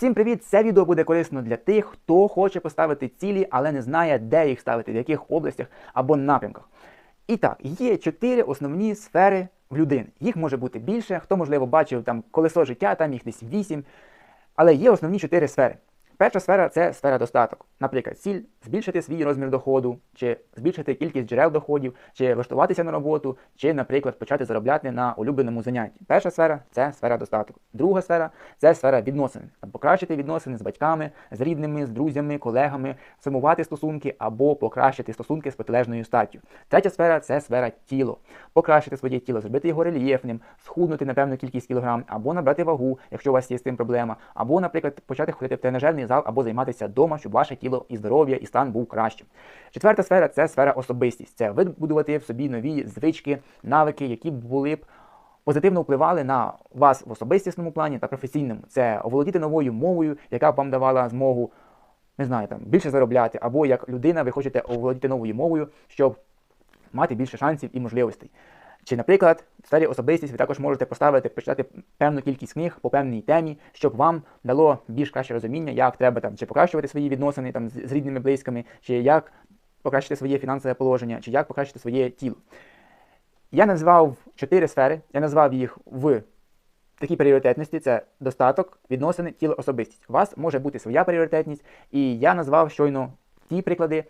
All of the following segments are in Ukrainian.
Всім привіт! Це відео буде корисно для тих, хто хоче поставити цілі, але не знає, де їх ставити, в яких областях або напрямках. І так, є чотири основні сфери в людини. Їх може бути більше, хто, можливо, бачив там колесо життя, там їх десь вісім. Але є основні чотири сфери. Перша сфера це сфера достаток. Наприклад, ціль збільшити свій розмір доходу, чи збільшити кількість джерел доходів, чи влаштуватися на роботу, чи, наприклад, почати заробляти на улюбленому занятті. Перша сфера це сфера достаток. Друга сфера це сфера відносин. Покращити відносини з батьками, з рідними, з друзями, колегами, сформувати стосунки або покращити стосунки з протилежною статтю. Третя сфера це сфера тіло. Покращити своє тіло, зробити його рельєфним, схуднути на певну кількість кілограм, або набрати вагу, якщо у вас є з цим проблема, або, наприклад, почати ходити в тренажерний зал або займатися вдома, щоб ваше тіло і здоров'я, і стан був кращим. Четверта сфера це сфера особистість. Це вибудувати в собі нові звички, навики, які були б. Позитивно впливали на вас в особистісному плані та професійному. Це оволодіти новою мовою, яка б вам давала змогу, не знаю, там більше заробляти, або як людина ви хочете оволодіти новою мовою, щоб мати більше шансів і можливостей. Чи, наприклад, в сфері особистість ви також можете поставити, почитати певну кількість книг по певній темі, щоб вам дало більш краще розуміння, як треба там чи покращувати свої відносини там з рідними близькими, чи як покращити своє фінансове положення, чи як покращити своє тіло. Я назвав чотири сфери, я назвав їх в такій пріоритетності: це достаток, відносини, тіло, особистість. У вас може бути своя пріоритетність, і я назвав щойно ті приклади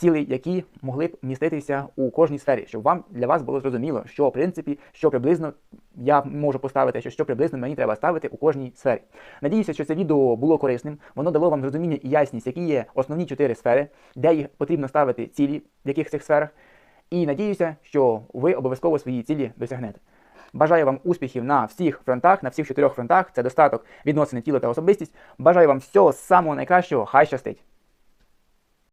цілей, які могли б міститися у кожній сфері, щоб вам для вас було зрозуміло, що в принципі, що приблизно я можу поставити, що, що приблизно мені треба ставити у кожній сфері. Надіюся, що це відео було корисним. Воно дало вам зрозуміння і ясність, які є основні чотири сфери, де їх потрібно ставити цілі, в яких цих сферах. І надіюся, що ви обов'язково свої цілі досягнете. Бажаю вам успіхів на всіх фронтах, на всіх чотирьох фронтах. Це достаток відносини тіла та особистість. Бажаю вам всього самого найкращого. Хай щастить!